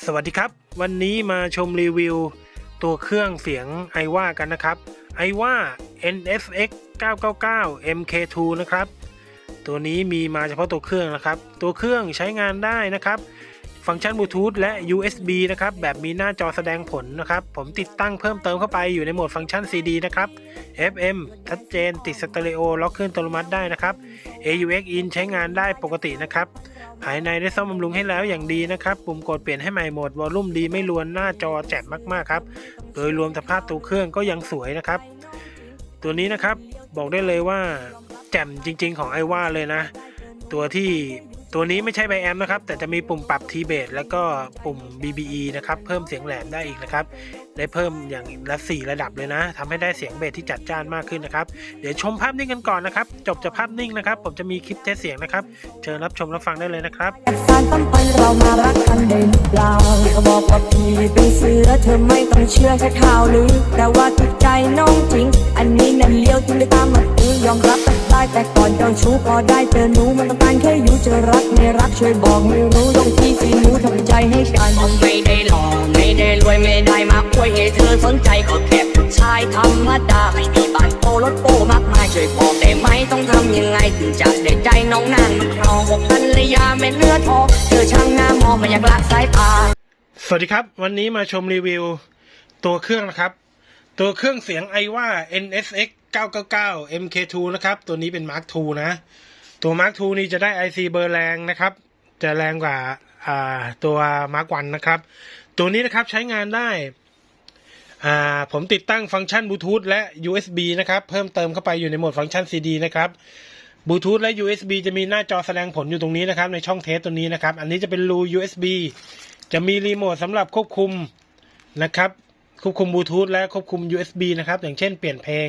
สวัสดีครับ วันนี้มาชมรีวิว ตัวเครื่องเสียงไอว่ากันนะครับไอว่า NSX 999 MK2 นะครับ ตัวนี้มีมาเฉพาะตัวเครื่องนะครับ ตัวเครื่องใช้งานได้นะครับ ฟังก์ชันบลูทูธและ USB นะครับ แบบมีหน้าจอแสดงผลนะครับ ผมติดตั้งเพิ่มเติมเข้าไปอยู่ในโหมดฟังก์ชัน CD นะครับ FM ชัดเจน ติดสเตอริโอล็อกเครื่องอัตโนมัติได้นะครับ AUX in ใช้งานได้ปกตินะครับ ภายในได้ซ่อมบำรุงให้แล้วอย่างดีนะครับ ปุ่มกดเปลี่ยนให้ใหม่โหมด วอลลุ่มดีไม่รวนหน้าจอแจ่มมากๆครับ โดยรวมสภาพตัวเครื่องก็ยังสวยนะครับ ตัวนี้นะครับบอกได้เลยว่าแจ่มจริง ๆ ของไอว่าเลยนะ ตัวที่ตัวนี้ไม่ใช่ไบแอมนะครับ แต่จะมีปุ่มปรับทีเบสแล้วก็ปุ่ม BBE นะครับ เพิ่มเสียงแหลมได้อีกนะครับ ได้เพิ่มอย่างละ 4 ระดับเลยนะทำให้ได้เสียงเบสที่จัดจ้านมากขึ้นนะครับ เดี๋ยวชมภาพนิ่งกันก่อนนะครับ จบจากภาพนิ่งนะครับ ผมจะมีคลิปเทสเสียงนะครับ เชิญรับชมรับฟังได้เลยนะครับเรามารักกันได้หรือเปล่าก็บอกว่าพี่เป็นเสือเธอไม่ต้องเชื่อแค่ข่าวลือแต่ว่าทุกใจน้องจริง อันนี้นั่นเลี้ยวถึงได้ตามมา ยอมรับกันได้แต่ก่อนเจ้าชู้พอได้เจอหนูมันต้องการแค่อยู่เจะรักไม่รักช่วยบอกไม่รู้ต้องที่สีหนูทำใจให้กันไม่ได้หล่อไม่ได้รวยไม่ได้มาอวยให้เธอสนใจก็แค่ผู้ชายธรรมดาไม่มีบ้านโตรถโตมากมายช่วยบอกได้ไหมต้องทำยังไงถึงจะได้ใจน้องนางครองบอกภรรยาไม่เลือดทองเธอช่างหน้ามองมันอยากละสายตาสวัสดีครับ วันนี้มาชมรีวิว ตัวเครื่องนะครับ ตัวเครื่องเสียงไอว่า NSX 999 MK2 นะครับ ตัวนี้เป็น Mark II นะ ตัว Mark II นี่จะได้ IC เบอร์แรงนะครับ จะแรงกว่าาตัว Mark 1นะครับ ตัวนี้นะครับใช้งานได้ ผมติดตั้งฟังก์ชันบลูทูธและ USB นะครับ เพิ่มเติมเข้าไปอยู่ในโหมดฟังก์ชัน CD นะครับบลูทูธและ USB จะมีหน้าจอแสดงผลอยู่ตรงนี้นะครับ ในช่องเทสตัวนี้นะครับ อันนี้จะเป็นรู USB จะมีรีโมทสำหรับควบคุมนะครับ ควบคุมบลูทูธและควบคุม USB นะครับ อย่างเช่นเปลี่ยนเพลง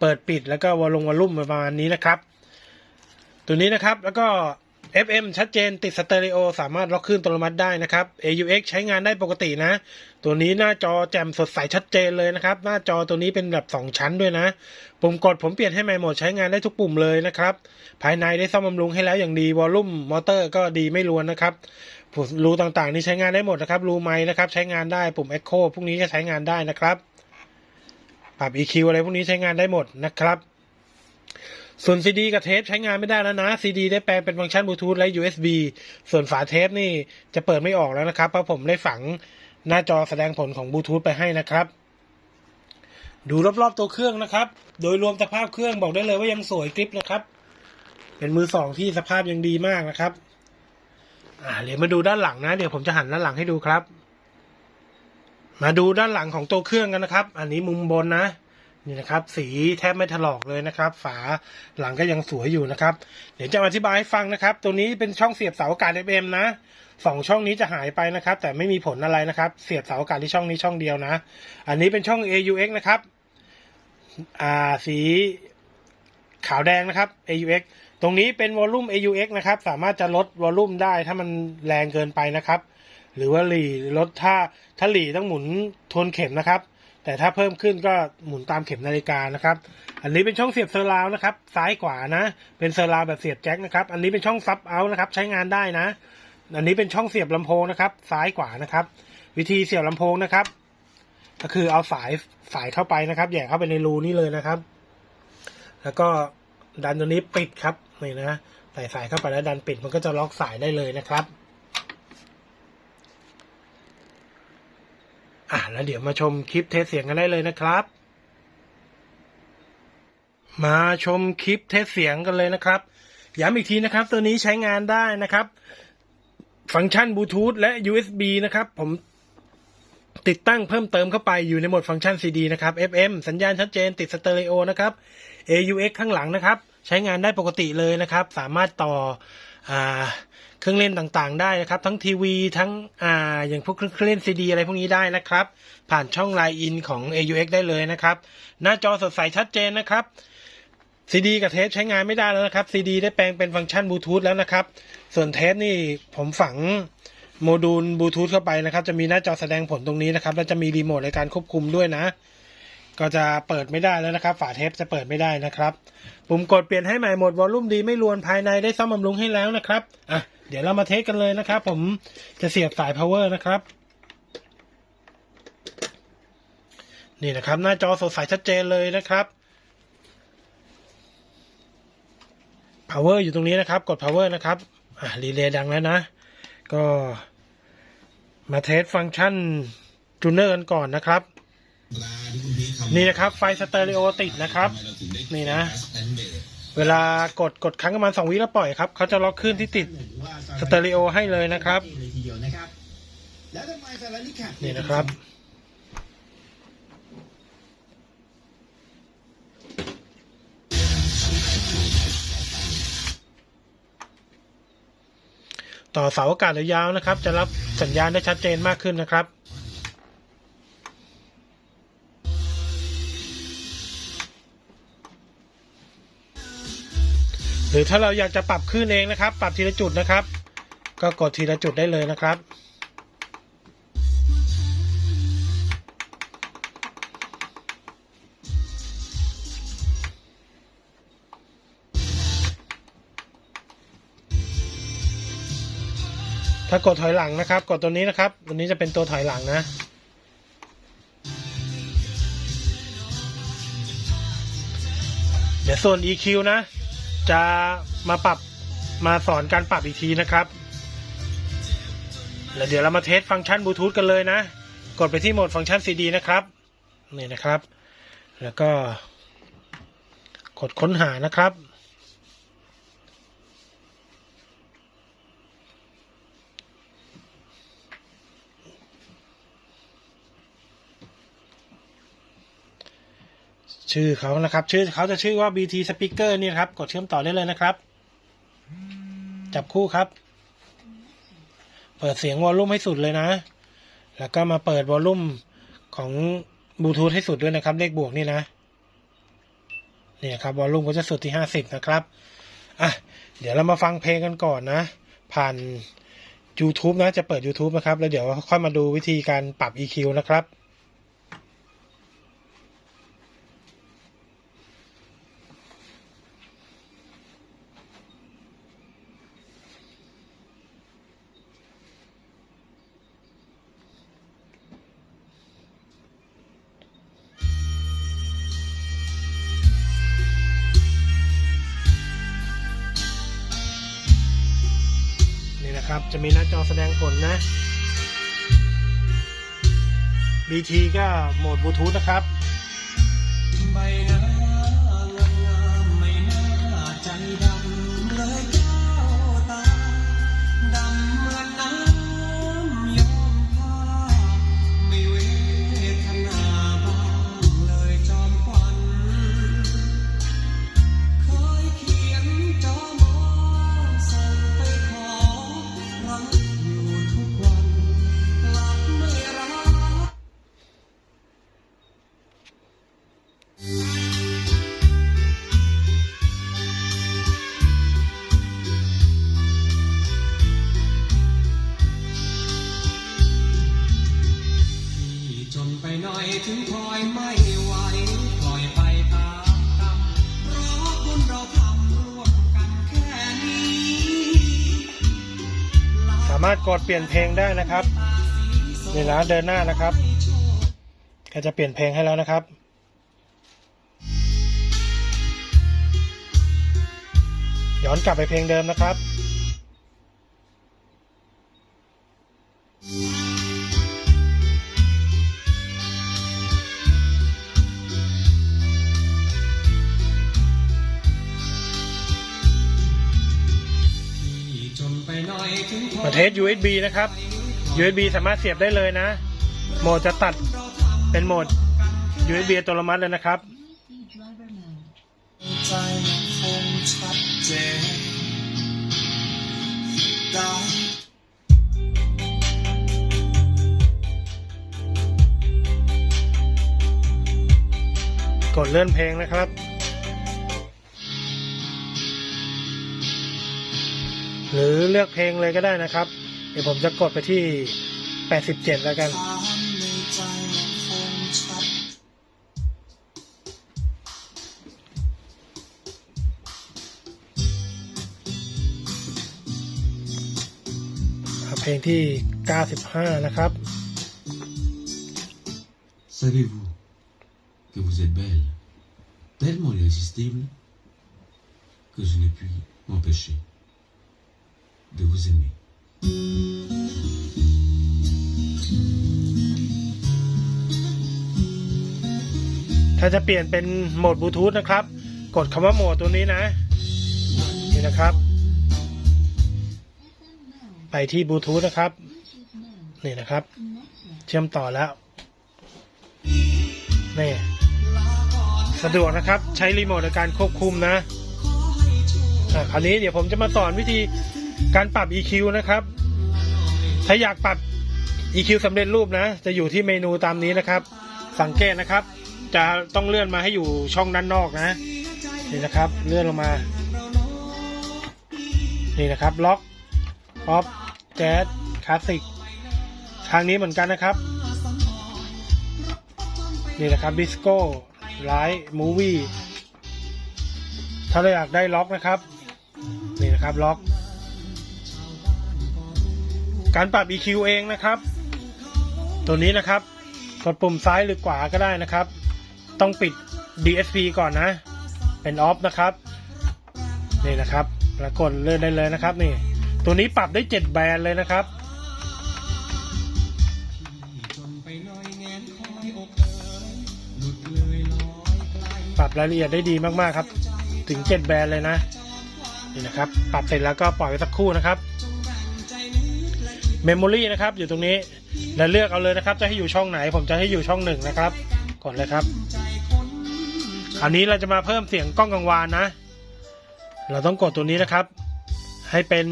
เปิดปิดแล้วก็วอลลงวอลลุ่มประมาณนี้นะครับ ตัวนี้นะครับแล้วก็ FM ชัดเจนติดสเตอริโอสามารถล็อกคลื่นอัตโนมัติได้นะครับ AUX ใช้งานได้ปกตินะ ตัวนี้หน้าจอแจ่มสดใสชัดเจนเลยนะครับ หน้าจอตัวนี้เป็นแบบ 2 ชั้นด้วยนะ ปุ่มกดผมเปลี่ยนให้ใหม่หมดใช้งานได้ทุกปุ่มเลยนะครับ ภายในได้ซ่อมบำรุงให้แล้วอย่างดีวอลลุ่มมอเตอร์ก็ดีไม่รวนนะครับ รูต่างๆ นี่ใช้งานได้หมดนะครับ รูไม้นะครับ ใช้งานได้ ปุ่ม Echo พวกนี้ก็ใช้งานได้นะครับ ปรับ EQ อะไรพวกนี้ใช้งานได้หมดนะครับ ส่วน CD กับเทปใช้งานไม่ได้แล้วนะ CD ได้แปลงเป็นฟังก์ชันบลูทูธและ USB ส่วนฝาเทปนี่จะเปิดไม่ออกแล้วนะครับ เพราะผมได้ฝังหน้าจอแสดงผลของบลูทูธไปให้นะครับดูรอบๆตัวเครื่องนะครับ โดยรวมสภาพเครื่องบอกได้เลยว่ายังสวยกริปนะครับ เป็นมือสองที่สภาพยังดีมากนะครับ อ่าเดี๋ยวมาดูด้านหลังนะ เดี๋ยวผมจะหันด้านหลังให้ดูครับ มาดูด้านหลังของตัวเครื่องกันนะครับ อันนี้มุมบนนะนี่นะครับ สีแทบไม่ถลอกเลยนะครับ ฝาหลังก็ยังสวยอยู่นะครับ เดี๋ยวจะอธิบายให้ฟังนะครับ ตัวนี้เป็นช่องเสียบเสาอากาศ FM นะสองช่องนี้จะหายไปนะครับ แต่ไม่มีผลอะไรนะครับ เสียบเสาอากาศที่ช่องนี้ช่องเดียวนะ อันนี้เป็นช่อง AUX นะครับ อ่าสีขาวแดงนะครับ AUX ตรงนี้เป็นวอลลุ่ม AUX นะครับ สามารถจะลดวอลลุ่มได้ถ้ามันแรงเกินไปนะครับ หรือว่าหลีลดถ้าถ้าหลีต้องหมุนทวนเข็มนะครับ แต่ถ้าเพิ่มขึ้นก็หมุนตามเข็มนาฬิกานะครับ อันนี้เป็นช่องเสียบเซอร์ราวนะครับ ซ้ายขวานะ เป็นเซอร์ราวแบบเสียบแจ็คนะครับ อันนี้เป็นช่องซับเอาท์นะครับ ใช้งานได้นะ อันนี้เป็นช่องเสียบลำโพงนะครับ ซ้ายขวานะครับ วิธีเสียบลำโพงนะครับ ก็คือเอาสายสายเข้าไปนะครับแย่เข้าไปในรูนี้เลยนะครับ แล้วก็ ดันตัวนี้ปิดครับนี่นะใส่สายเข้าไปแล้วดันปิดมันก็จะล็อกสายได้เลยนะครับอะแล้วเดี๋ยวมาชมคลิปเทสเสียงกันได้เลยนะครับ มาชมคลิปเทสเสียงกันเลยนะครับย้ำอีกทีนะครับ ตัวนี้ใช้งานได้นะครับ ฟังก์ชันบลูทูธและ USB นะครับ ผม ติดตั้งเพิ่มเติมเข้าไปอยู่ในโหมดฟังก์ชัน CD นะครับ FM สัญญาณชัดเจนติดสเตอริโอนะครับ AUX ข้างหลังนะครับ ใช้งานได้ปกติเลยนะครับ สามารถต่ออเครื่องเล่นต่างๆ ได้นะครับ ทั้งทีวีทั้งออย่างพวกเครื่องเล่นซีดีอะไรพวกนี้ได้นะครับ ผ่านช่อง Line In ของ AUX ได้เลยนะครับ หน้าจอสดใสชัดเจนนะครับซีดีกับเทปใช้งานไม่ได้แล้วนะครับซีดีได้แปลงเป็นฟังก์ชันบลูทูธแล้วนะครับ ส่วนเทปนี่ผมฝัง โมดูลบลูทูธเข้าไปนะครับ จะมีหน้าจอแสดงผลตรงนี้นะครับ และจะมีรีโมทในการควบคุมด้วยนะ ก็จะเปิดไม่ได้แล้วนะครับ ฝาเทปจะเปิดไม่ได้นะครับ ปุ่มกดเปลี่ยนให้ใหม่หมดวอลลุ่มดีไม่รวนภายในได้ซ่อมบำรุงให้แล้วนะครับอะเดี๋ยวเรามาเทสกันเลยนะครับ ผมจะเสียบสายพาวเวอร์นะครับนี่นะครับ หน้าจอสดใสชัดเจนเลยนะครับพาวเวอร์อยู่ตรงนี้นะครับ กดพาวเวอร์นะครับ อะรีเลย์ดังแล้วนะ ก็มาเทสฟังก์ชันจูเนอร์กันก่อนนะครับ นี่นะครับไฟสเตอริโอติดนะครับ นี่นะ เวลากดกดครั้งประมาณสองวิแล้วปล่อยครับเขาจะล็อกขึ้นที่ติดสเตอริโอให้เลยนะครับเลยทีเดียวนะครับแล้วทำไมแฟร์รารี่แคปนี่นะครับ ต่อเสาอากาศยาวๆนะครับ จะรับสัญญาณได้ชัดเจนมากขึ้นนะครับ หรือถ้าเราอยากจะปรับขึ้นเองนะครับ ปรับทีละจุดนะครับ ก็กดทีละจุดได้เลยนะครับ ถ้ากดถอยหลังนะครับ กดตัวนี้นะครับ ตัวนี้จะเป็นตัวถอยหลังนะ เดี๋ยวส่วน EQ นะ จะมาปรับมาสอนการปรับอีกทีนะครับแล้วเดี๋ยวเรามาเทสฟังก์ชันบลูทูธกันเลยนะ กดไปที่โหมดฟังก์ชัน CD นะครับ นี่นะครับ แล้วก็กดค้นหานะครับ ชื่อเขานะครับ ชื่อเขาจะชื่อว่า BT Speaker นี่นะครับ กดเชื่อมต่อได้เลยนะครับ จับคู่ครับ เปิดเสียงวอลลุ่มให้สุดเลยนะ แล้วก็มาเปิดวอลลุ่มของบลูทูธให้สุดด้วยนะครับ เลขบวกนี่นะเนี่ยครับวอลลุ่มก็จะสุดที่ห้าสิบนะครับอะเดี๋ยวเรามาฟังเพลงกันก่อนนะ ผ่าน YouTube นะจะเปิด YouTube นะครับ แล้วเดี๋ยวค่อยมาดูวิธีการปรับ EQ นะครับ นะครับ จะมีหน้าจอแสดงผลนะ BT ก็โหมดบลูทูธนะครับามารถกดเปลี่ยนเพลงได้นะครับนี่นเดินหน้านะครับก็จะเปลี่ยนเพลงให้แล้วนะครับย้อนกลับไปเพลงเดิมนะครับ มาเทส USB นะครับ USB สามารถเสียบได้เลยนะ โหมดจะตัดเป็นโหมด USB อัตโนมัติเลยนะครับ ใจยังคงชัดเจนได้กดเลื่อนเพลงนะครับ หรือเลือกเพลงเลยก็ได้นะครับ เดี๋ยวผมจะกดไปที่ 87 แล้วกัน เพลงที่ 95 นะครับ Savez-vous que vous êtes belle, tellement irrésistible, que je n'ai pu m'empêcher de vous aimer. ถ้าจะเปลี่ยนเป็นโหมดบลูทูธนะครับ กดคำว่าโหมดตัวนี้นะ นี่นะครับ ไปที่บลูทูธนะครับ นี่นะครับ เชื่อมต่อแล้ว นี่ สะดวกนะครับ ใช้รีโมทในการควบคุมนะอะคราวนี้เดี๋ยวผมจะมาสอนวิธี การปรับ EQ นะครับ ถ้าอยากปรับ EQ สำเร็จรูปนะ จะอยู่ที่เมนูตามนี้นะครับ สังเกตนะครับ จะต้องเลื่อนมาให้อยู่ช่องด้านนอกนะนี่นะครับ เลื่อนลงมา นี่นะครับล็อกป๊อปแจ๊สคลาสสิกทางนี้เหมือนกันนะครับ นี่นะครับดิสโก้ไลท์มูวี่ถ้าเราอยากได้ล็อกนะครับ นี่นะครับล็อก การปรับ EQ เองนะครับ ตัวนี้นะครับ กดปุ่มซ้ายหรือขวาก็ได้นะครับ ต้องปิด DSP ก่อนนะ เป็นออฟนะครับ นี่นะครับแล้วกดเลื่อนได้เลยนะครับนี่ ตัวนี้ปรับได้ 7 แบรนด์เลยนะครับปหน่อยแงนคอยอกเอ๋ยหลุดเลยลอยไกลปรับรายละเอียดได้ดีมากๆครับ ถึง 7 แบรนด์เลยนะ นี่นะครับ ปรับเสร็จแล้วก็ปล่อยไว้สักครู่นะครับ เมมโมรีนะครับอยู่ตรงนี้แล้วเลือกเอาเลยนะครับจะให้อยู่ช่องไหน ผมจะให้อยู่ช่องหนึ่งนะครับกดเลยครับคราวนี้เราจะมาเพิ่มเสียงกล้องกังวานนะ เราต้องกดตัวนี้นะครับ ให้เป็น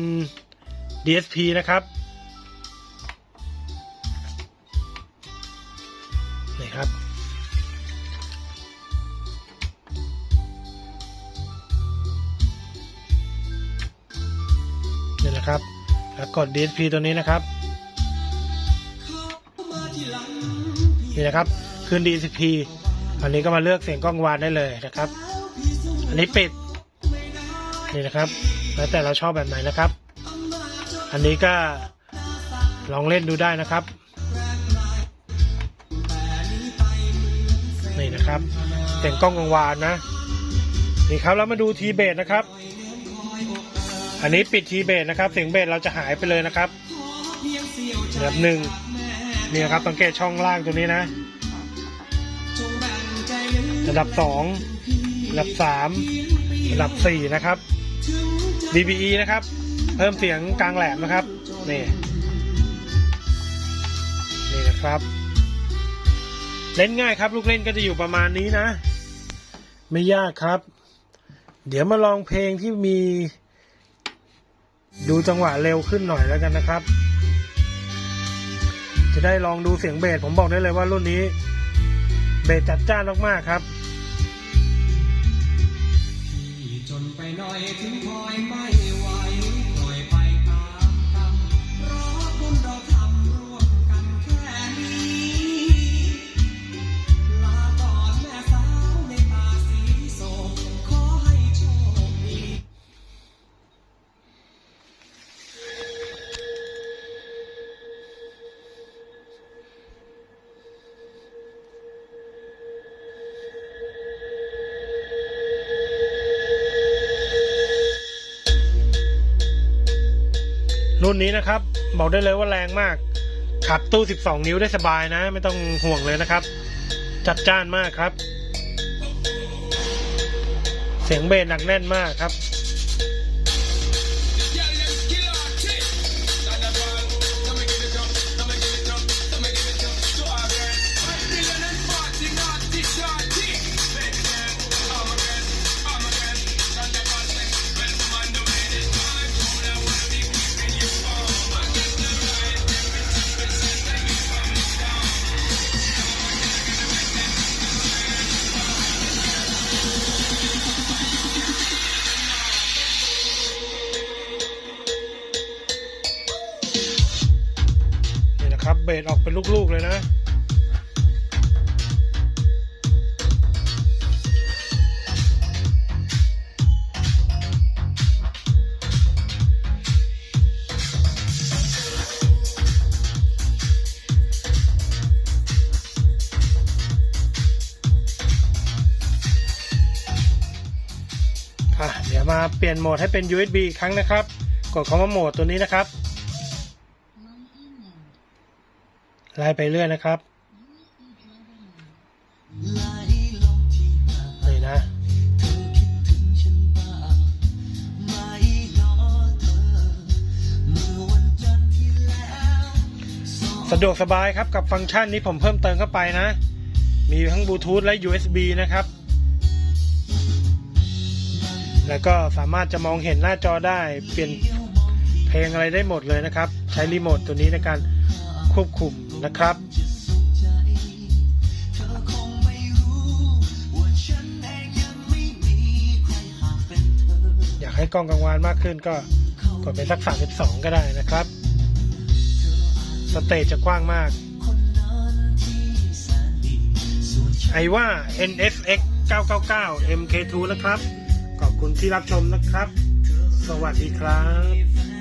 DSP นะครับนี่ครับ นี่นะครับ แล้วกด DSP ตัวนี้นะครับนี่นะครับขึ้น DSP อันนี้ก็มาเลือกเสียงกล้องวานได้เลยนะครับ อันนี้ปิดนี่นะครับ แล้วแต่เราชอบแบบไหนนะครับ อันนี้ก็ลองเล่นดูได้นะครับนี่นะครับเสียงกล้องกังวานนะนี่ครับแล้วมาดูทีเบสนะครับ อันนี้ปิดทีเบสนะครับ เสียงเบสเราจะหายไปเลยนะครับแบบหนึ่งเนี่นะครับสังเกตช่องล่างตัวนี้นะ ระดับสองระดับสามระดับสี่นะครับ DBE นะครับ เพิ่มเสียงกลางแหลมนะครับ นี่ นี่นะครับ เล่นง่ายครับ ลูกเล่นก็จะอยู่ประมาณนี้นะ ไม่ยากครับ เดี๋ยวมาลองเพลงที่มี ดูจังหวะเร็วขึ้นหน่อยแล้วกันนะครับ จะได้ลองดูเสียงเบสผมบอกได้เลยว่ารุ่นนี้เบสจัดจ้านมากๆครับจนไปหน่อยถึง รุ่นนี้นะครับ บอกได้เลยว่าแรงมาก ขับตู้ 12 นิ้วได้สบายนะ ไม่ต้องห่วงเลยนะครับ จัดจ้านมากครับ เสียงเบสหนักแน่นมากครับ ครับ เบรดออกเป็นลูกๆเลยนะเดี๋ยวมาเปลี่ยนโหมดให้เป็น USB อีกครั้งนะครับ กดคำว่าโหมดตัวนี้นะครับ ไล่ไปเรื่อยนะครับนี่นะสะดวกสบายครับกับฟังก์ชันนี้ผมเพิ่มเติมเข้าไปนะ มีทั้งบลูทูธและ USB นะครับ แล้วก็สามารถจะมองเห็นหน้าจอได้ เปลี่ยนเพลงอะไรได้หมดเลยนะครับ ใช้รีโมทตัวนี้ในการควบคุม นะครับอยากให้กล้องกังวานมากขึ้นก็กดเป็นสัก 32 ก็ได้นะครับ สเตจจะกว้างมาก ไอว่า NSX 999 MK2 นะครับ ขอบคุณที่รับชมนะครับ สวัสดีครับ